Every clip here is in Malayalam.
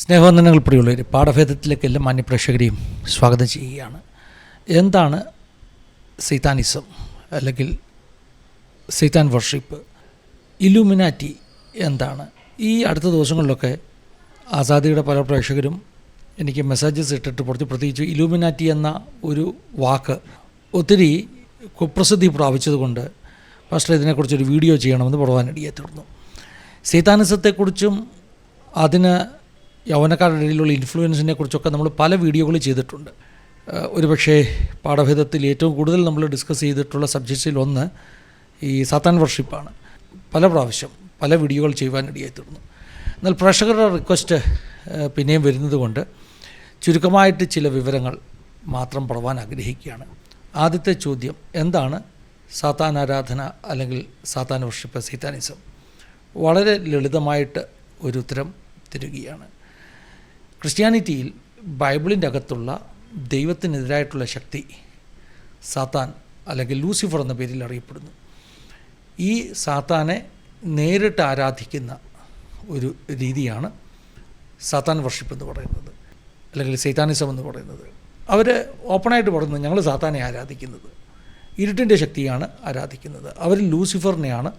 സ്നേഹവന്ദനങ്ങൾ പ്രിയുള്ളവർ പാഠഭേദത്തിലേക്ക് എല്ലാ മാന്യപ്രേക്ഷകരെയും സ്വാഗതം ചെയ്യുകയാണ്. എന്താണ് സൈത്താനിസം അല്ലെങ്കിൽ സൈത്താൻ വർഷിപ്പ്? ഇലുമിനാറ്റി എന്താണ്? ഈ അടുത്ത ദിവസങ്ങളിലൊക്കെ ആസാദിയുടെ പല പ്രേക്ഷകരും എനിക്ക് മെസ്സേജസ് ഇട്ടിട്ട് പുറത്ത് പ്രത്യേകിച്ച് ഇലുമിനാറ്റി എന്ന ഒരു വാക്ക് ഒത്തിരി കുപ്രസിദ്ധി പ്രാപിച്ചതുകൊണ്ട് ഫസ്റ്റ് ഇതിനെക്കുറിച്ചൊരു വീഡിയോ ചെയ്യണമെന്ന് പ്രധാനടിയെ തീർന്നു സൈത്താനിസത്തെക്കുറിച്ചും അതിന് യൗവനക്കാരുടെ ഇടയിലുള്ള ഇൻഫ്ലുവൻസിനെ കുറിച്ചൊക്കെ നമ്മൾ പല വീഡിയോകൾ ചെയ്തിട്ടുണ്ട്. ഒരുപക്ഷേ പാഠഭേദത്തിൽ ഏറ്റവും കൂടുതൽ നമ്മൾ ഡിസ്കസ് ചെയ്തിട്ടുള്ള സബ്ജക്ട്സിൽ ഒന്ന് ഈ സാത്താൻ വർഷിപ്പാണ് പല പ്രാവശ്യം പല വീഡിയോകൾ ചെയ്യുവാനിടയായി തീർന്നു എന്നാൽ പ്രേക്ഷകരുടെ റിക്വസ്റ്റ് പിന്നെയും വരുന്നത് കൊണ്ട് ചുരുക്കമായിട്ട് ചില വിവരങ്ങൾ മാത്രം പറവാൻ ആഗ്രഹിക്കുകയാണ്. ആദ്യത്തെ ചോദ്യം എന്താണ് സാത്താൻ ആരാധന അല്ലെങ്കിൽ സാത്താൻ വർഷിപ്പ് സൈത്താനിസം? വളരെ ലളിതമായിട്ട് ഒരു ഉത്തരം തരികയാണ്. ക്രിസ്ത്യാനിറ്റിയിൽ ബൈബിളിന്റെ അകത്തുള്ള ദൈവത്തിനെതിരായിട്ടുള്ള ശക്തി സാത്താൻ അല്ലെങ്കിൽ ലൂസിഫർ എന്ന പേരിൽ അറിയപ്പെടുന്നു. ഈ സാത്താനെ നേരിട്ട് ആരാധിക്കുന്ന ഒരു രീതിയാണ് സാത്താൻ വർഷിപ്പ് എന്ന് പറയുന്നത് അല്ലെങ്കിൽ സൈത്താനിസം എന്ന് പറയുന്നത്. അവർ ഓപ്പണായിട്ട് പറയുന്നത് ഞങ്ങൾ സാത്താനെ ആരാധിക്കുന്നത്. ഇരുട്ടിന്റെ ശക്തിയാണ് ആരാധിക്കുന്നത്. അവർ ലൂസിഫറിനെയാണ്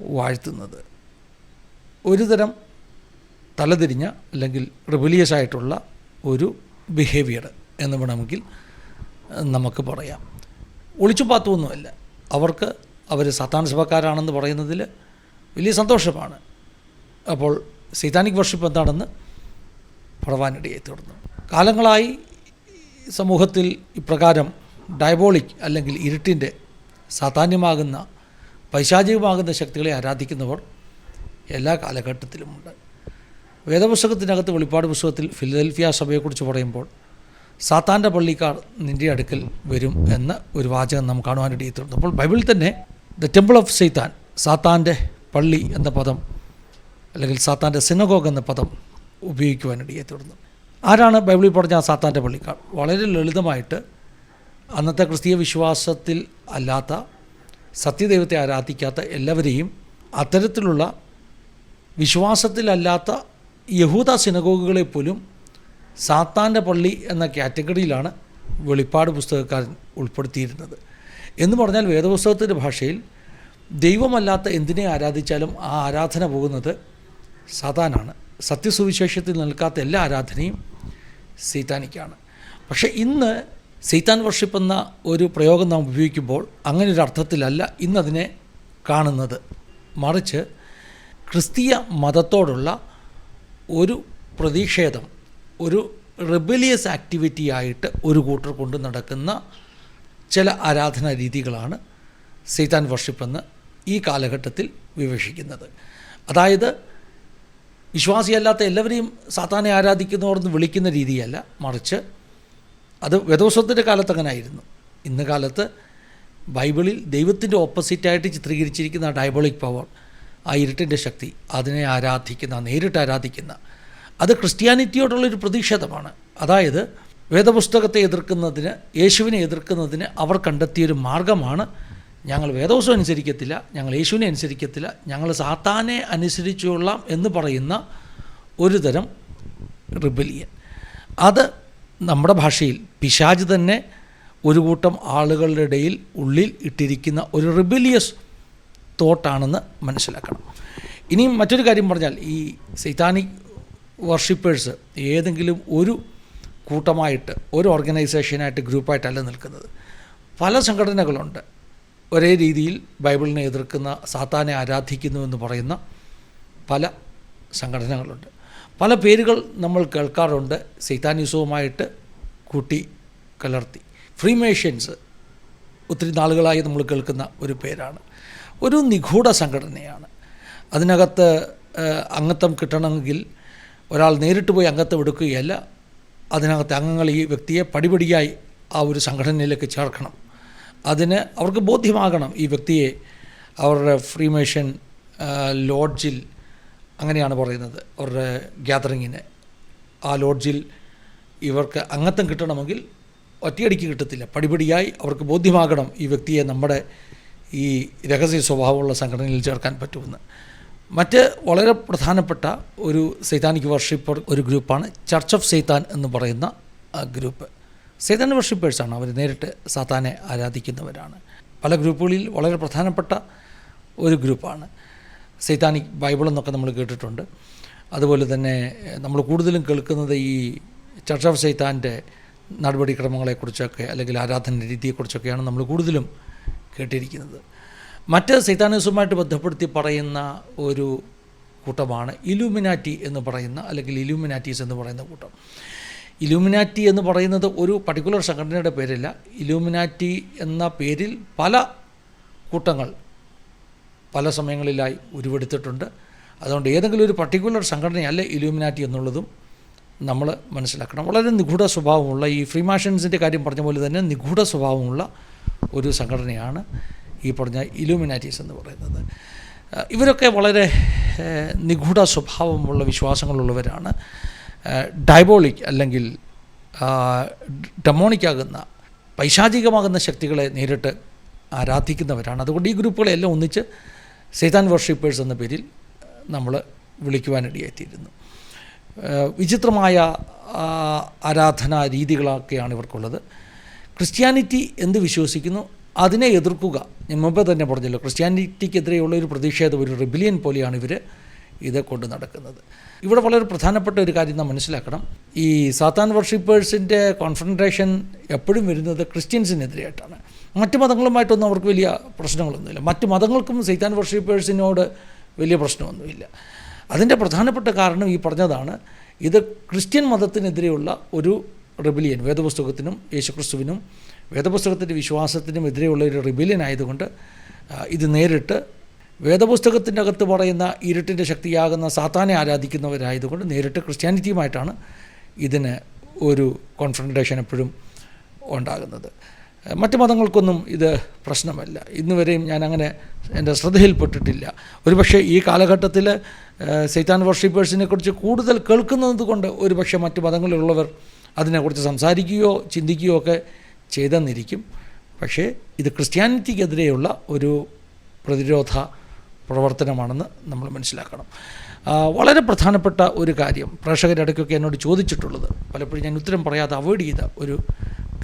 വാഴ്ത്തുന്നത്. ഒരു തരം തലതിരിഞ്ഞ അല്ലെങ്കിൽ റിബലിയസ് ആയിട്ടുള്ള ഒരു ബിഹേവിയർ എന്ന് വേണമെങ്കിൽ നമുക്ക് പറയാം. ഒളിച്ചുപാത്തമൊന്നുമല്ല. അവർക്ക് അവർ സത്താൻ സഭക്കാരാണെന്ന് പറയുന്നതിൽ വലിയ സന്തോഷമാണ്. അപ്പോൾ സൈതാനിക് വർഷിപ്പ് എന്താണെന്ന് പറവാനിടയായി തുടർന്നു. കാലങ്ങളായി സമൂഹത്തിൽ ഇപ്രകാരം ഡയബോളിക് അല്ലെങ്കിൽ ഇരുട്ടിന്റെ സാധാന്യമാകുന്ന പൈശാചികമാകുന്ന ശക്തികളെ ആരാധിക്കുന്നവർ എല്ലാ കാലഘട്ടത്തിലുമുണ്ട്. വേദപുസ്തകത്തിനകത്ത് വെളിപ്പാട് പുസ്തകത്തിൽ ഫിലദൽഫിയ സഭയെക്കുറിച്ച് പറയുമ്പോൾ സാത്താന്റെ പള്ളിക്കാർ നിന്റെ അടുക്കൽ വരും എന്ന ഒരു വാചകം നാം കാണുവാനിടയിട്ടുണ്ട് അപ്പോൾ ബൈബിളിൽ തന്നെ ദ ടെമ്പിൾ ഓഫ് സൈത്താൻ സാത്താന്റെ പള്ളി എന്ന പദം അല്ലെങ്കിൽ സാത്താന്റെ സിനഗോഗ് എന്ന പദം ഉപയോഗിക്കുവാനിടയിട്ടുണ്ട് ആരാണ് ബൈബിളിൽ പറഞ്ഞ ആ സാത്താന്റെ പള്ളിക്കാർ? വളരെ ലളിതമായിട്ട് അന്നത്തെ ക്രിസ്തീയ വിശ്വാസത്തിൽ അല്ലാത്ത സത്യദൈവത്തെ ആരാധിക്കാത്ത എല്ലാവരെയും അത്തരത്തിലുള്ള വിശ്വാസത്തിലല്ലാത്ത യഹൂദ സിനഗോഗുകളെ പോലും സാത്താന്റെ പള്ളി എന്ന കാറ്റഗറിയിലാണ് വെളിപ്പാട് പുസ്തകക്കാരൻ ഉൾപ്പെടുത്തിയിരുന്നത്. എന്ന് പറഞ്ഞാൽ വേദപുസ്തകത്തിന്റെ ഭാഷയിൽ ദൈവമല്ലാത്ത എന്തിനെ ആരാധിച്ചാലും ആ ആരാധന പോകുന്നത് സാത്താനാണ്. സത്യസുവിശേഷത്തിൽ നിൽക്കാത്ത എല്ലാ ആരാധനയും സീതാനിക്കാണ് പക്ഷേ ഇന്ന് സീതാൻ വർഷിപ്പ് എന്ന ഒരു പ്രയോഗം നാം ഉപയോഗിക്കുമ്പോൾ അങ്ങനെ ഒരു അർത്ഥത്തിലല്ല ഇന്നതിനെ കാണുന്നത്. മറിച്ച് ക്രിസ്തീയ മതത്തോടുള്ള ഒരു പ്രതിഷേധം ഒരു റിബലിയസ് ആക്ടിവിറ്റി ആയിട്ട് ഒരു കൂട്ടർ കൊണ്ട് നടക്കുന്ന ചില ആരാധനാ രീതികളാണ് സൈത്താൻ വർഷിപ്പ് എന്ന് ഈ കാലഘട്ടത്തിൽ വിവക്ഷിക്കുന്നത്. അതായത് വിശ്വാസിയല്ലാത്ത എല്ലാവരെയും സാത്താനെ ആരാധിക്കുന്നവർന്ന് വിളിക്കുന്ന രീതിയല്ല മറിച്ച് അത് വേദോത്സവത്തിന്റെ കാലത്ത് അങ്ങനെ ആയിരുന്നു ഇന്ന് കാലത്ത് ബൈബിളിൽ ദൈവത്തിന്റെ ഓപ്പോസിറ്റായിട്ട് ചിത്രീകരിച്ചിരിക്കുന്ന ഡയബോളിക് പവർ ആ ഇരുട്ടിന്റെ ശക്തി അതിനെ ആരാധിക്കുന്ന നേരിട്ട് ആരാധിക്കുന്ന. അത് ക്രിസ്ത്യാനിറ്റിയോടുള്ളൊരു പ്രതിഷേധമാണ്. അതായത് വേദപുസ്തകത്തെ എതിർക്കുന്നതിന് യേശുവിനെ എതിർക്കുന്നതിന് അവർ കണ്ടെത്തിയൊരു മാർഗമാണ്. ഞങ്ങൾ വേദോത്സവം അനുസരിക്കത്തില്ല ഞങ്ങൾ യേശുവിനെ അനുസരിക്കത്തില്ല ഞങ്ങൾ സാത്താനെ അനുസരിച്ചുകൊള്ളാം എന്ന് പറയുന്ന ഒരു തരം റിബലിയൻ. അത് നമ്മുടെ ഭാഷയിൽ പിശാജ് തന്നെ ഒരു കൂട്ടം ആളുകളുടെ ഇടയിൽ ഉള്ളിൽ ഇട്ടിരിക്കുന്ന ഒരു റിബലിയസ് തോട്ടാണെന്ന് മനസ്സിലാക്കണം. ഇനിയും മറ്റൊരു കാര്യം പറഞ്ഞാൽ ഈ സൈതാനിക് വർഷിപ്പേഴ്സ് ഏതെങ്കിലും ഒരു കൂട്ടമായിട്ട് ഒരു ഓർഗനൈസേഷനായിട്ട് ഗ്രൂപ്പായിട്ടല്ല നിൽക്കുന്നത്. പല സംഘടനകളുണ്ട്. ഒരേ രീതിയിൽ ബൈബിളിനെ എതിർക്കുന്ന സാത്താനെ ആരാധിക്കുന്നു എന്ന് പറയുന്ന പല സംഘടനകളുണ്ട്. പല പേരുകൾ നമ്മൾ കേൾക്കാറുണ്ട്. സൈതാനിസവുമായിട്ട് കൂട്ടി കലർത്തി. ഫ്രീമേഷ്യൻസ് ഒത്തിരി നാളുകളായി നമ്മൾ കേൾക്കുന്ന ഒരു പേരാണ്. ഒരു നിഗൂഢ സംഘടനയാണ്. അതിനകത്ത് അംഗത്വം കിട്ടണമെങ്കിൽ ഒരാൾ നേരിട്ട് പോയി അംഗത്വം എടുക്കുകയല്ല അതിനകത്തെ അംഗങ്ങൾ ഈ വ്യക്തിയെ പടിപടിയായി ആ ഒരു സംഘടനയിലേക്ക് ചേർക്കണം. അതിന് അവർക്ക് ബോധ്യമാകണം ഈ വ്യക്തിയെ അവരുടെ ഫ്രീമേഷൻ ലോഡ്ജിൽ അങ്ങനെയാണ് പറയുന്നത് അവരുടെ ഗ്യാതറിങ്ങിന്. ആ ലോഡ്ജിൽ ഇവർക്ക് അംഗത്വം കിട്ടണമെങ്കിൽ ഒറ്റയടിക്ക് കിട്ടത്തില്ല. പടിപടിയായി അവർക്ക് ബോധ്യമാകണം ഈ വ്യക്തിയെ നമ്മുടെ ഈ രഹസ്യ സ്വഭാവമുള്ള സംഘടനയിൽ ചേർക്കാൻ പറ്റുമെന്ന്. മറ്റ് വളരെ പ്രധാനപ്പെട്ട ഒരു സൈതാനിക് വർഷിപ്പർ ഒരു ഗ്രൂപ്പാണ് ചർച്ച് ഓഫ് സൈത്താൻ എന്ന് പറയുന്ന ഗ്രൂപ്പ്. സൈതാൻ വർഷിപ്പേഴ്സാണ് അവർ നേരിട്ട് സാത്താനെ ആരാധിക്കുന്നവരാണ്. പല ഗ്രൂപ്പുകളിൽ വളരെ പ്രധാനപ്പെട്ട ഒരു ഗ്രൂപ്പാണ്. സൈതാനിക് ബൈബിൾ എന്നൊക്കെ നമ്മൾ കേട്ടിട്ടുണ്ട്. അതുപോലെ തന്നെ നമ്മൾ കൂടുതലും കേൾക്കുന്നത് ഈ ചർച്ച് ഓഫ് സൈത്താന്റെ നടപടിക്രമങ്ങളെക്കുറിച്ചൊക്കെ അല്ലെങ്കിൽ ആരാധന രീതിയെക്കുറിച്ചൊക്കെയാണ് നമ്മൾ കൂടുതലും കേട്ടിരിക്കുന്നത്. മറ്റ് സൈതാനസുമായിട്ട് ബന്ധപ്പെടുത്തി പറയുന്ന ഒരു കൂട്ടമാണ് ഇലുമിനാറ്റി എന്ന് പറയുന്ന അല്ലെങ്കിൽ ഇലുമിനാറ്റീസ് എന്ന് പറയുന്ന കൂട്ടം. ഇലുമിനാറ്റി എന്ന് പറയുന്നത് ഒരു പർട്ടിക്കുലർ സംഘടനയുടെ പേരല്ല. ഇലുമിനാറ്റി എന്ന പേരിൽ പല കൂട്ടങ്ങൾ പല സമയങ്ങളിലായി ഉരുവെടുത്തിട്ടുണ്ട്. അതുകൊണ്ട് ഏതെങ്കിലും ഒരു പർട്ടിക്കുലർ സംഘടനയല്ല ഇലുമിനാറ്റി എന്നുള്ളതും നമ്മൾ മനസ്സിലാക്കണം. വളരെ നിഗൂഢ സ്വഭാവമുള്ള ഈ ഫ്രീമാഷൻസിന്റെ കാര്യം പറഞ്ഞ പോലെ തന്നെ നിഗൂഢ സ്വഭാവമുള്ള ഒരു സംഘടനയാണ് ഈ പറഞ്ഞ ഇലൂമിനാറ്റീസ് എന്ന് പറയുന്നത്. ഇവരൊക്കെ വളരെ നിഗൂഢ സ്വഭാവമുള്ള വിശ്വാസങ്ങളുള്ളവരാണ്. ഡയബോളിക് അല്ലെങ്കിൽ ഡെമോണിക്കാകുന്ന പൈശാചികമാകുന്ന ശക്തികളെ നേരിട്ട് ആരാധിക്കുന്നവരാണ്. അതുകൊണ്ട് ഈ ഗ്രൂപ്പുകളെല്ലാം ഒന്നിച്ച് സൈതാൻ വർഷിപ്പേഴ്സ് എന്ന പേരിൽ നമ്മൾ വിളിക്കുവാനിടയായിത്തീരുന്നു. വിചിത്രമായ ആരാധനാ രീതികളൊക്കെയാണ് ഇവർക്കുള്ളത്. ക്രിസ്ത്യാനിറ്റി എന്ത് വിശ്വസിക്കുന്നു? അതിനെ എതിർക്കുക. ഞാൻ മുമ്പേ തന്നെ പറഞ്ഞല്ലോ ക്രിസ്ത്യാനിറ്റിക്കെതിരെയുള്ള ഒരു പ്രതിഷേധം ഒരു റിബിലിയൻ പോലെയാണ് ഇവർ ഇത് കൊണ്ട് നടക്കുന്നത്. ഇവിടെ വളരെ പ്രധാനപ്പെട്ട ഒരു കാര്യം നാം മനസ്സിലാക്കണം. ഈ സാത്താൻ വർഷിപ്പേഴ്സിന്റെ കോൺഫെൻട്രേഷൻ എപ്പോഴും വരുന്നത് ക്രിസ്ത്യൻസിനെതിരെയായിട്ടാണ്. മറ്റ് മതങ്ങളുമായിട്ടൊന്നും അവർക്ക് വലിയ പ്രശ്നങ്ങളൊന്നുമില്ല. മറ്റ് മതങ്ങൾക്കും സൈത്താൻ വർഷിപ്പേഴ്സിനോട് വലിയ പ്രശ്നമൊന്നുമില്ല. അതിന്റെ പ്രധാനപ്പെട്ട കാരണം ഈ പറഞ്ഞതാണ് ഇത് ക്രിസ്ത്യൻ മതത്തിനെതിരെയുള്ള ഒരു റിബിലിയൻ വേദപുസ്തകത്തിനും യേശുക്രിസ്തുവിനും വേദപുസ്തകത്തിന്റെ വിശ്വാസത്തിനും എതിരെയുള്ള ഒരു റിബിലിയൻ ആയതുകൊണ്ട് ഇത് നേരിട്ട് വേദപുസ്തകത്തിന്റെ അകത്ത് പറയുന്ന ഇരുട്ടിന്റെ ശക്തിയാകുന്ന സാത്താനെ ആരാധിക്കുന്നവരായതുകൊണ്ട് നേരിട്ട് ക്രിസ്ത്യാനിറ്റിയുമായിട്ടാണ് ഇതിന് ഒരു കോൺഫ്രണ്ടേഷൻ എപ്പോഴും ഉണ്ടാകുന്നത്. മറ്റ് മതങ്ങൾക്കൊന്നും ഇത് പ്രശ്നമല്ല. ഇന്ന് വരെയും ഞാൻ അങ്ങനെ എന്റെ ശ്രദ്ധയിൽപ്പെട്ടിട്ടില്ല. ഒരുപക്ഷെ ഈ കാലഘട്ടത്തിൽ സൈത്താൻ വർഷിപ്പേഴ്സിനെ കുറിച്ച് കൂടുതൽ കേൾക്കുന്നത് കൊണ്ട് ഒരുപക്ഷെ മറ്റ് മതങ്ങളിലുള്ളവർ അതിനെക്കുറിച്ച് സംസാരിക്കുകയോ ചിന്തിക്കുകയോ ഒക്കെ ചെയ്തെന്നിരിക്കും. പക്ഷേ ഇത് ക്രിസ്ത്യാനിറ്റിക്കെതിരെയുള്ള ഒരു പ്രതിരോധ പ്രവർത്തനമാണെന്ന് നമ്മൾ മനസ്സിലാക്കണം. വളരെ പ്രധാനപ്പെട്ട ഒരു കാര്യം പ്രേക്ഷകരുടെ ഇടയ്ക്കൊക്കെ എന്നോട് ചോദിച്ചിട്ടുള്ളത്. പലപ്പോഴും ഞാൻ ഉത്തരം പറയാതെ അവോയ്ഡ് ചെയ്ത ഒരു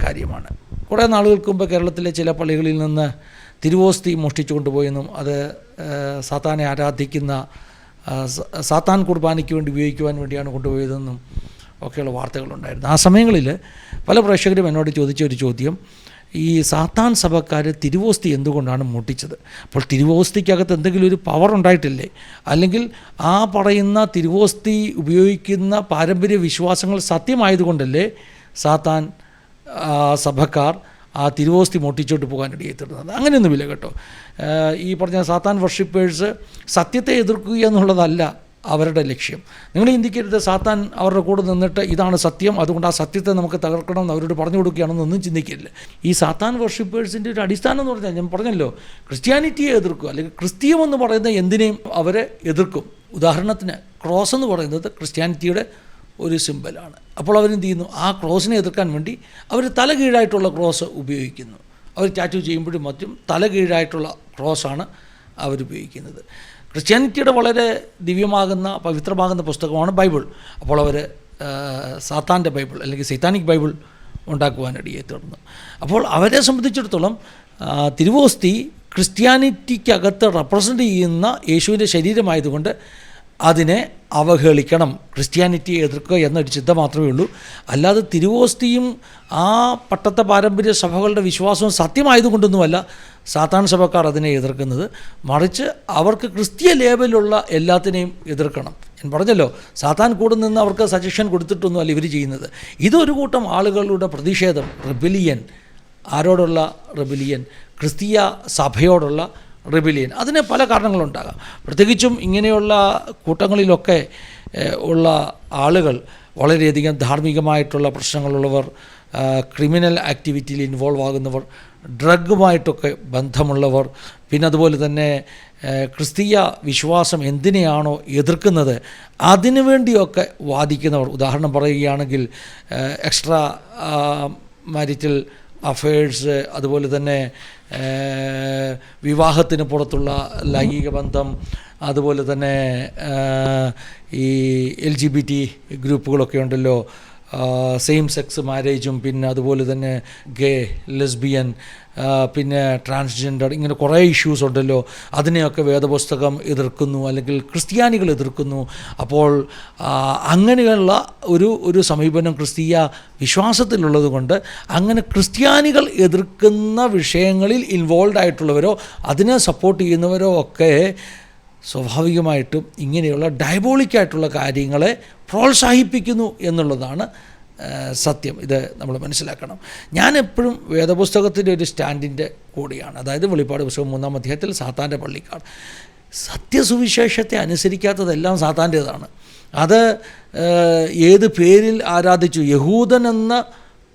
കാര്യമാണ്. കുറേ നാളുകൾക്ക് മുമ്പ് കേരളത്തിലെ ചില പള്ളികളിൽ നിന്ന് തിരുവോസ്തി മോഷ്ടിച്ചു കൊണ്ടുപോയെന്നും അത് സാത്താനെ ആരാധിക്കുന്ന സാത്താൻ കുർബാനയ്ക്ക് വേണ്ടി ഉപയോഗിക്കുവാൻ വേണ്ടിയാണ് കൊണ്ടുപോയതെന്നും ഒക്കെയുള്ള വാർത്തകളുണ്ടായിരുന്നു. ആ സമയങ്ങളിൽ പല പ്രേക്ഷകരും എന്നോട് ചോദിച്ച ഒരു ചോദ്യം ഈ സാത്താൻ സഭക്കാർ തിരുവോസ്തി എന്തുകൊണ്ടാണ് മുട്ടിച്ചത്? അപ്പോൾ തിരുവോസ്തിക്കകത്ത് എന്തെങ്കിലും ഒരു പവർ ഉണ്ടായിട്ടില്ലേ? അല്ലെങ്കിൽ ആ പറയുന്ന തിരുവോസ്തി ഉപയോഗിക്കുന്ന പാരമ്പര്യ വിശ്വാസങ്ങൾ സത്യമായതുകൊണ്ടല്ലേ സാത്താൻ സഭക്കാർ ആ തിരുവോസ്തി മുട്ടിച്ചോട്ട് പോകാൻ തീർന്നത് അങ്ങനെയൊന്നുമില്ല കേട്ടോ ഈ പറഞ്ഞ സാത്താൻ വർഷിപ്പേഴ്സ് സത്യത്തെ എതിർക്കുക എന്നുള്ളതല്ല. അവരുടെ ലക്ഷ്യം. നിങ്ങൾ ചിന്തിക്കരുത് സാത്താൻ അവരുടെ കൂടെ നിന്നിട്ട് ഇതാണ് സത്യം അതുകൊണ്ട് ആ സത്യത്തെ നമുക്ക് തകർക്കണം എന്ന് അവരോട് പറഞ്ഞു കൊടുക്കുകയാണെന്നൊന്നും ചിന്തിക്കില്ല ഈ സാത്താൻ വർഷിപ്പേഴ്സിന്റെ ഒരു അടിസ്ഥാനം എന്ന് പറഞ്ഞാൽ ഞാൻ പറഞ്ഞല്ലോ ക്രിസ്ത്യാനിറ്റിയെ എതിർക്കുക അല്ലെങ്കിൽ ക്രിസ്തീയം എന്ന് പറയുന്ന എന്തിനേയും അവരെ എതിർക്കും. ഉദാഹരണത്തിന് ക്രോസ് എന്ന് പറയുന്നത് ക്രിസ്ത്യാനിറ്റിയുടെ ഒരു സിമ്പലാണ് അപ്പോൾ അവരെന്ത് ചെയ്യുന്നു? ആ ക്രോസിനെ എതിർക്കാൻ വേണ്ടി അവർ തല കീഴായിട്ടുള്ള ക്രോസ് ഉപയോഗിക്കുന്നു. അവർ ടാറ്റു ചെയ്യുമ്പോഴും മറ്റും തല കീഴായിട്ടുള്ള ക്രോസാണ് അവരുപയോഗിക്കുന്നത് ക്രിസ്ത്യാനിറ്റിയുടെ വളരെ ദിവ്യമാകുന്ന പവിത്രമാകുന്ന പുസ്തകമാണ് ബൈബിൾ. അപ്പോൾ അവർ സാത്താന്റെ ബൈബിൾ അല്ലെങ്കിൽ സൈത്താനിക് ബൈബിൾ ഉണ്ടാക്കുവാനിടയെ തുടർന്ന്. അപ്പോൾ അവരെ സംബന്ധിച്ചിടത്തോളം തിരുവോസ്തി ക്രിസ്ത്യാനിറ്റിക്കകത്ത് റെപ്രസെന്റ് ചെയ്യുന്ന യേശുവിന്റെ ശരീരമായതുകൊണ്ട് അതിനെ അവഹേളിക്കണം. ക്രിസ്ത്യാനിറ്റിയെ എതിർക്കുക എന്നൊരു ചിന്ത മാത്രമേ ഉള്ളൂ. അല്ലാതെ തിരുവോസ്തിയും ആ പട്ടത്തെ പാരമ്പര്യ സഭകളുടെ വിശ്വാസവും സത്യമായതുകൊണ്ടൊന്നുമല്ല സാത്താൻ സഭക്കാർ അതിനെ എതിർക്കുന്നത്. മറിച്ച് അവർക്ക് ക്രിസ്തീയ ലേബലുള്ള എല്ലാത്തിനെയും എതിർക്കണം. ഞാൻ പറഞ്ഞല്ലോ സാത്താൻ കൂടെ നിന്ന് അവർക്ക് സജഷൻ കൊടുത്തിട്ടൊന്നുമല്ല ഇവർ ചെയ്യുന്നത്. ഇതൊരു കൂട്ടം ആളുകളുടെ പ്രതിഷേധം. റെബിലിയൻ. ആരോടുള്ള റെബിലിയൻ? ക്രിസ്തീയ സഭയോടുള്ള റിബിലിയൻ അതിന് പല കാരണങ്ങളുണ്ടാകാം. പ്രത്യേകിച്ചും ഇങ്ങനെയുള്ള കൂട്ടങ്ങളിലൊക്കെ ഉള്ള ആളുകൾ വളരെയധികം ധാർമ്മികമായിട്ടുള്ള പ്രശ്നങ്ങളുള്ളവർ ക്രിമിനൽ ആക്ടിവിറ്റിയിൽ ഇൻവോൾവ് ആകുന്നവർ ഡ്രഗുമായിട്ടൊക്കെ ബന്ധമുള്ളവർ പിന്നെ അതുപോലെ തന്നെ ക്രിസ്തീയ വിശ്വാസം എന്തിനെയാണോ എതിർക്കുന്നത് അതിനു വേണ്ടിയൊക്കെ വാദിക്കുന്നവർ. ഉദാഹരണം പറയുകയാണെങ്കിൽ എക്സ്ട്രാ മാരിറ്റൽ അഫയേഴ്സ് അതുപോലെ തന്നെ വിവാഹത്തിന് പുറത്തുള്ള ലൈംഗിക ബന്ധം അതുപോലെ തന്നെ ഈ എൽ ജി ബി ടി ഗ്രൂപ്പുകളൊക്കെ ഉണ്ടല്ലോ സെയിം സെക്സ് മാരേജും പിന്നെ അതുപോലെ തന്നെ ഗേ ലെസ്ബിയൻ പിന്നെ ട്രാൻസ്ജെൻഡർ ഇങ്ങനെ കുറേ ഇഷ്യൂസ് ഉണ്ടല്ലോ. അതിനെയൊക്കെ വേദപുസ്തകം എതിർക്കുന്നു അല്ലെങ്കിൽ ക്രിസ്ത്യാനികൾ എതിർക്കുന്നു. അപ്പോൾ അങ്ങനെയുള്ള ഒരു ഒരു സമീപനം ക്രിസ്തീയ വിശ്വാസത്തിലുള്ളത് കൊണ്ട് അങ്ങനെ ക്രിസ്ത്യാനികൾ എതിർക്കുന്ന വിഷയങ്ങളിൽ ഇൻവോൾവ് ആയിട്ടുള്ളവരോ അതിനെ സപ്പോർട്ട് ചെയ്യുന്നവരോ ഒക്കെ സ്വാഭാവികമായിട്ടും ഇങ്ങനെയുള്ള ഡയബോളിക്കായിട്ടുള്ള കാര്യങ്ങളെ പ്രോത്സാഹിപ്പിക്കുന്നു എന്നുള്ളതാണ് സത്യം. ഇത് നമ്മൾ മനസ്സിലാക്കണം. ഞാൻ എപ്പോഴും വേദപുസ്തകത്തിന്റെ ഒരു സ്റ്റാൻഡിന്റെ കൂടിയാണ്. അതായത് വെളിപ്പാട് പുസ്തകം മൂന്നാം അധ്യായത്തിൽ സാത്താന്റെ പള്ളിക്കാർ. സത്യസുവിശേഷത്തെ അനുസരിക്കാത്തതെല്ലാം സാത്താന്റേതാണ്. അത് ഏത് പേരിൽ ആരാധിച്ചു? യഹൂദൻ എന്ന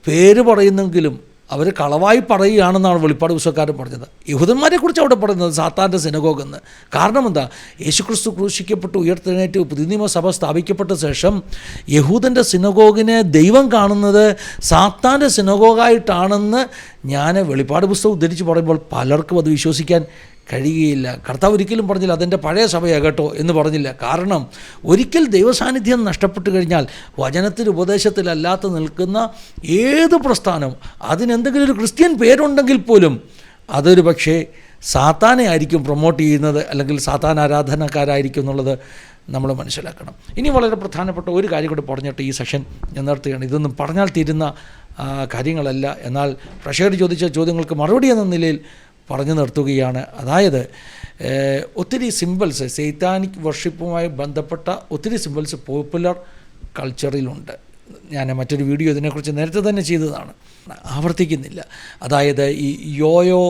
പേര് പറയുന്നെങ്കിലും അവർ കളവായി പറയുകയാണെന്നാണ് വെളിപ്പാട് പുസ്തകക്കാരൻ പറഞ്ഞത്. യഹൂദന്മാരെ കുറിച്ച് അവിടെ പറയുന്നത് സാത്താന്റെ സിനഗോഗെന്ന് കാരണം എന്താ? യേശുക്രിസ്തു ക്രൂശിക്കപ്പെട്ട് ഉയർത്തെഴുന്നേറ്റ് പുതിയ നിയമസഭ സ്ഥാപിക്കപ്പെട്ട ശേഷം യഹൂദന്റെ സിനഗോഗിനെ ദൈവം കാണുന്നത് സാത്താന്റെ സിനഗോഗായിട്ടാണെന്ന് ഞാൻ വെളിപ്പാട് പുസ്തകം ഉദ്ധരിച്ച് പറയുമ്പോൾ പലർക്കും അത് വിശ്വസിക്കാൻ കഴിയുകയില്ല. കർത്താവ് ഒരിക്കലും പറഞ്ഞില്ല അതെന്റെ പഴയ സഭയാണ് കേട്ടോ എന്ന് പറഞ്ഞില്ല. കാരണം ഒരിക്കൽ ദൈവസാന്നിധ്യം നഷ്ടപ്പെട്ടു കഴിഞ്ഞാൽ വചനത്തിൽ ഉപദേശത്തിലല്ലാത്ത നിൽക്കുന്ന ഏത് പ്രസ്ഥാനം അതിനെന്തെങ്കിലും ഒരു ക്രിസ്ത്യൻ പേരുണ്ടെങ്കിൽ പോലും അതൊരു പക്ഷേ സാത്താനെ ആയിരിക്കും പ്രൊമോട്ട് ചെയ്യുന്നത് അല്ലെങ്കിൽ സാത്താൻ ആരാധനക്കാരായിരിക്കും എന്നുള്ളത് നമ്മൾ മനസ്സിലാക്കണം. ഇനി വളരെ പ്രധാനപ്പെട്ട ഒരു കാര്യം കൂടി പറഞ്ഞിട്ട് ഈ സെഷൻ ഞാൻ നിർത്തുകയാണ് ഇതൊന്നും പറഞ്ഞാൽ തീരുന്ന കാര്യങ്ങളല്ല. എന്നാൽ പ്രഷർ ചോദിച്ച ചോദ്യങ്ങൾക്ക് മറുപടി എന്ന നിലയിൽ പറഞ്ഞു നിർത്തുകയാണ്. അതായത് ഒത്തിരി സിമ്പിൾസ് സൈത്താനിക് വർഷിപ്പുമായി ബന്ധപ്പെട്ട ഒത്തിരി സിമ്പിൾസ് പോപ്പുലർ കൾച്ചറിലുണ്ട് ഞാൻ മറ്റൊരു വീഡിയോ ഇതിനെക്കുറിച്ച് നേരത്തെ തന്നെ ചെയ്തതാണ്. ആവർത്തിക്കുന്നില്ല. അതായത് ഈ യോയോ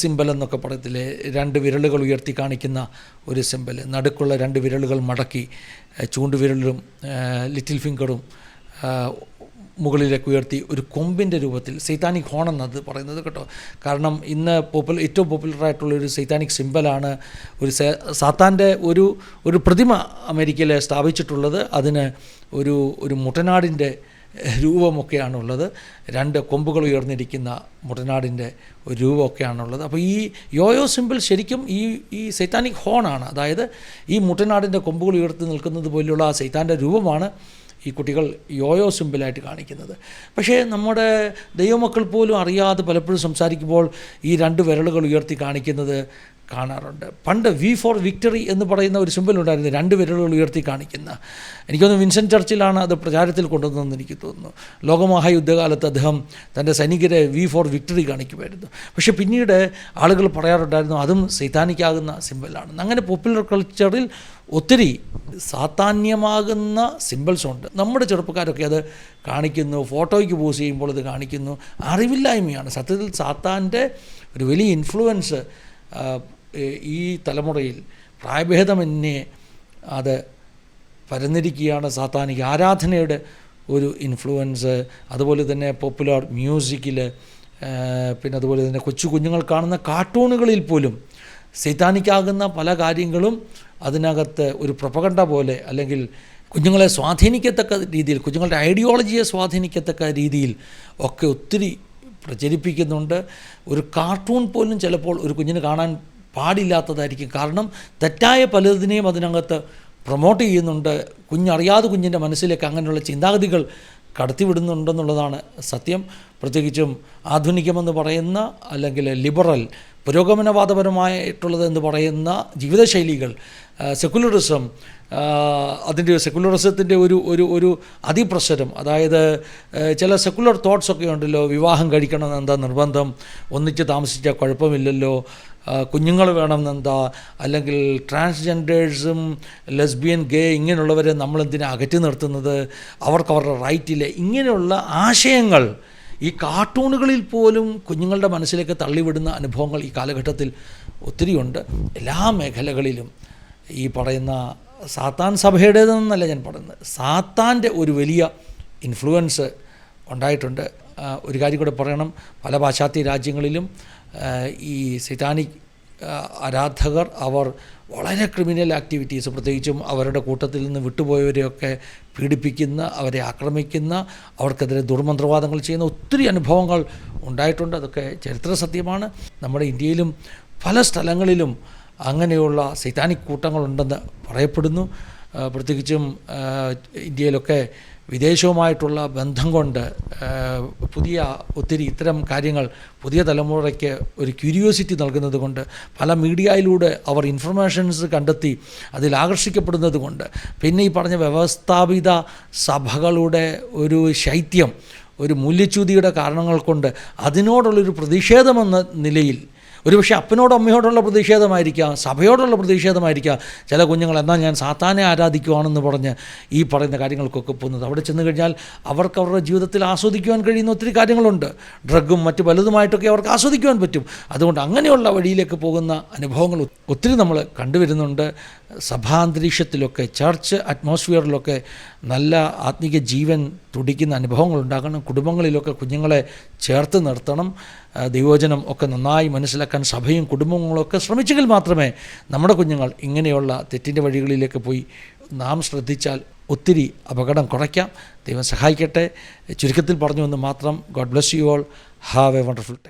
സിമ്പൽ എന്നൊക്കെ പറയത്തില്ലേ രണ്ട് വിരലുകൾ ഉയർത്തി കാണിക്കുന്ന ഒരു സിമ്പൽ നടുക്കുള്ള രണ്ട് വിരലുകൾ മടക്കി ചൂണ്ടുവിരലും ലിറ്റിൽ ഫിംഗറും മുകളിലേക്ക് ഉയർത്തി ഒരു കൊമ്പിന്റെ രൂപത്തിൽ സൈത്താനിക് ഹോൺ എന്നത് പറയുന്നത് കേട്ടോ. കാരണം ഇന്ന് പോപ്പുലർ ഏറ്റവും പോപ്പുലറായിട്ടുള്ള ഒരു സൈത്താനിക് സിമ്പലാണ് ഒരു സാത്താന്റെ ഒരു ഒരു പ്രതിമ അമേരിക്കയിൽ സ്ഥാപിച്ചിട്ടുള്ളത്. അതിന് ഒരു ഒരു മുട്ടനാടിന്റെ രൂപമൊക്കെയാണുള്ളത്. രണ്ട് കൊമ്പുകൾ ഉയർന്നിരിക്കുന്ന മുട്ടനാടിന്റെ ഒരു രൂപമൊക്കെയാണുള്ളത്. അപ്പോൾ ഈ യോയോ സിമ്പിൾ ശരിക്കും ഈ ഈ സൈത്താനിക് ഹോണാണ്. അതായത് ഈ മുട്ടനാടിന്റെ കൊമ്പുകൾ ഉയർത്തി നിൽക്കുന്നത് പോലെയുള്ള ആ സൈത്താന്റെ രൂപമാണ്. ഈ കുട്ടികൾ യോയോ സിമ്പിളായിട്ട് കാണിക്കുന്നത്. പക്ഷേ നമ്മുടെ ദൈവമക്കൾ പോലും അറിയാതെ പലപ്പോഴും സംസാരിക്കുമ്പോൾ ഈ രണ്ട് വിരലുകൾ ഉയർത്തി കാണിക്കുന്നത് കാണാറുണ്ട്. പണ്ട് വി ഫോർ വിക്ടറി എന്ന് പറയുന്ന ഒരു സിമ്പിൾ ഉണ്ടായിരുന്നു രണ്ട് വിരലുകൾ ഉയർത്തി കാണിക്കുന്ന. എനിക്കൊന്ന് വിൻസെന്റ് ചർച്ചിലാണ് അത് പ്രചാരത്തിൽ കൊണ്ടുവന്നതെന്ന് എനിക്ക് തോന്നുന്നു. ലോകമഹായുദ്ധകാലത്ത് അദ്ദേഹം തന്റെ സൈനികരെ വി ഫോർ വിക്ടറി കാണിക്കുമായിരുന്നു. പക്ഷേ പിന്നീട് ആളുകൾ പറയാറുണ്ടായിരുന്നു അതും സൈതാനിക്കാകുന്ന സിമ്പിളാണ് അങ്ങനെ പോപ്പുലർ കൾച്ചറിൽ ഒത്തിരി സാത്താന്യമാകുന്ന സിമ്പിൾസ് ഉണ്ട്. നമ്മുടെ ചെറുപ്പക്കാരൊക്കെ അത് കാണിക്കുന്നു ഫോട്ടോയ്ക്ക് പോസ് ചെയ്യുമ്പോൾ അത് കാണിക്കുന്നു. അറിവില്ലായ്മയാണ്. സത്യത്തിൽ സാത്താന്റെ ഒരു വലിയ ഇൻഫ്ലുവൻസ് ഈ തലമുറയിൽ പ്രായഭേദമന്യേ അത് പരന്നിരിക്കുകയാണ്. സാത്താനിക ആരാധനയുടെ ഒരു ഇൻഫ്ലുവൻസ് അതുപോലെ തന്നെ പോപ്പുലർ മ്യൂസിക്കിൽ പിന്നെ അതുപോലെ തന്നെ കൊച്ചു കുഞ്ഞുങ്ങൾ കാണുന്ന കാർട്ടൂണുകളിൽ പോലും സൈതാനിക്കാകുന്ന പല കാര്യങ്ങളും അതിനകത്ത് ഒരു പ്രപകണ്ഡ പോലെ അല്ലെങ്കിൽ കുഞ്ഞുങ്ങളെ സ്വാധീനിക്കത്തക്ക രീതിയിൽ കുഞ്ഞുങ്ങളുടെ ഐഡിയോളജിയെ സ്വാധീനിക്കത്തക്ക രീതിയിൽ ഒക്കെ ഒത്തിരി പ്രചരിപ്പിക്കുന്നുണ്ട്. ഒരു കാർട്ടൂൺ പോലും ചിലപ്പോൾ ഒരു കുഞ്ഞിന് കാണാൻ പാടില്ലാത്തതായിരിക്കും. കാരണം തെറ്റായ പലതിനെയും അതിനകത്ത് പ്രൊമോട്ട് ചെയ്യുന്നുണ്ട്. കുഞ്ഞറിയാതെ കുഞ്ഞിന്റെ മനസ്സിലേക്ക് അങ്ങനെയുള്ള ചിന്താഗതികൾ കടത്തിവിടുന്നുണ്ടെന്നുള്ളതാണ് സത്യം. പ്രത്യേകിച്ചും ആധുനികമെന്ന് പറയുന്ന അല്ലെങ്കിൽ ലിബറൽ പുരോഗമനവാദപരമായിട്ടുള്ളത് എന്ന് പറയുന്ന ജീവിതശൈലികൾ സെക്കുലറിസം അതിന്റെ സെക്കുലറിസത്തിന്റെ ഒരു ഒരു ഒരു അതിപ്രസരം അതായത് ചില സെക്കുലർ തോട്ട്സ് ഒക്കെ ഉണ്ടല്ലോ വിവാഹം കഴിക്കണം എന്താ നിർബന്ധം? ഒന്നിച്ച് താമസിച്ചാൽ കുഴപ്പമില്ലല്ലോ കുഞ്ഞുങ്ങൾ വേണമെന്നെന്താ? അല്ലെങ്കിൽ ട്രാൻസ്ജെൻഡേഴ്സും ലെസ്ബിയൻ ഗേ ഇങ്ങനെയുള്ളവരെ നമ്മളെന്തിനാ അകറ്റി നിർത്തുന്നത്? അവർക്ക് അവരുടെ റൈറ്റില്ല ഇങ്ങനെയുള്ള ആശയങ്ങൾ ഈ കാർട്ടൂണുകളിൽ പോലും കുഞ്ഞുങ്ങളുടെ മനസ്സിലേക്ക് തള്ളിവിടുന്ന അനുഭവങ്ങൾ ഈ കാലഘട്ടത്തിൽ ഒത്തിരിയുണ്ട്. എല്ലാ മേഖലകളിലും ഈ പറയുന്ന സാത്താൻ സഭയുടേതെന്നല്ല ഞാൻ പറയുന്നത് സാത്താന്റെ ഒരു വലിയ ഇൻഫ്ലുവൻസ് ഉണ്ടായിട്ടുണ്ട്. ഒരു കാര്യം കൂടെ പറയണം. പല പാശ്ചാത്യ രാജ്യങ്ങളിലും ഈ ആ, ആരാധകർ അവർ വളരെ ക്രിമിനൽ ആക്ടിവിറ്റീസ് പ്രത്യേകിച്ചും അവരുടെ കൂട്ടത്തിൽ നിന്ന് വിട്ടുപോയവരെയൊക്കെ പീഡിപ്പിക്കുന്ന അവരെ ആക്രമിക്കുന്ന അവർക്കെതിരെ ദുർമന്ത്രവാദങ്ങൾ ചെയ്യുന്ന ഒത്തിരി അനുഭവങ്ങൾ ഉണ്ടായിട്ടുണ്ട്. അതൊക്കെ ചരിത്ര സത്യമാണ്. നമ്മുടെ ഇന്ത്യയിലും പല സ്ഥലങ്ങളിലും അങ്ങനെയുള്ള സൈതാനിക് കൂട്ടങ്ങളുണ്ടെന്ന് പറയപ്പെടുന്നു. പ്രത്യേകിച്ചും ഇന്ത്യയിലൊക്കെ വിദേശവുമായിട്ടുള്ള ബന്ധം കൊണ്ട് പുതിയ ഒത്തിരി ഇത്തരം കാര്യങ്ങൾ പുതിയ തലമുറയ്ക്ക് ഒരു ക്യൂരിയോസിറ്റി നൽകുന്നത് കൊണ്ട് പല മീഡിയയിലൂടെ അവർ ഇൻഫർമേഷൻസ് കണ്ടെത്തി അതിൽ ആകർഷിക്കപ്പെടുന്നത് കൊണ്ട് പിന്നെ ഈ പറഞ്ഞ വ്യവസ്ഥാപിത സഭകളുടെ ഒരു ശൈത്യം ഒരു മൂല്യച്യുതിയുടെ കാരണങ്ങൾ കൊണ്ട് അതിനോടുള്ളൊരു പ്രതിഷേധമെന്ന നിലയിൽ ഒരുപക്ഷെ അപ്പനോടും അമ്മയോടുള്ള പ്രതിഷേധമായിരിക്കാം സഭയോടുള്ള പ്രതിഷേധമായിരിക്കാം. ചില കുഞ്ഞുങ്ങൾ എന്നാൽ ഞാൻ സാത്താനെ ആരാധിക്കുവാണെന്ന് പറഞ്ഞ് ഈ പറയുന്ന കാര്യങ്ങൾക്കൊക്കെ പോകുന്നത്. അവിടെ ചെന്ന് കഴിഞ്ഞാൽ അവർക്ക് അവരുടെ ജീവിതത്തിൽ ആസ്വദിക്കുവാൻ കഴിയുന്ന ഒത്തിരി കാര്യങ്ങളുണ്ട്. ഡ്രഗും മറ്റു പലതുമായിട്ടൊക്കെ അവർക്ക് ആസ്വദിക്കുവാൻ പറ്റും. അതുകൊണ്ട് അങ്ങനെയുള്ള വഴിയിലേക്ക് പോകുന്ന അനുഭവങ്ങൾ ഒത്തിരി നമ്മൾ കണ്ടുവരുന്നുണ്ട്. സഭാന്തരീക്ഷത്തിലൊക്കെ ചർച്ച് അറ്റ്മോസ്ഫിയറിലൊക്കെ നല്ല ആത്മീക ജീവൻ തുടിക്കുന്ന അനുഭവങ്ങൾ ഉണ്ടാകണം. കുടുംബങ്ങളിലൊക്കെ കുഞ്ഞുങ്ങളെ ചേർത്ത് നിർത്തണം. ആ, ദൈവവചനം ഒക്കെ നന്നായി മനസ്സിലാക്കാൻ സഭയും കുടുംബങ്ങളൊക്കെ ശ്രമിച്ചെങ്കിൽ മാത്രമേ നമ്മുടെ കുഞ്ഞുങ്ങൾ ഇങ്ങനെയുള്ള തെറ്റിന്റെ വഴികളിലേക്ക് പോയി നാം ശ്രദ്ധിച്ചാൽ ഒത്തിരി അപകടം കുറയ്ക്കാം. ദൈവം സഹായിക്കട്ടെ. ചുരുക്കത്തിൽ പറഞ്ഞു എന്ന് മാത്രം. God bless you all have a wonderful time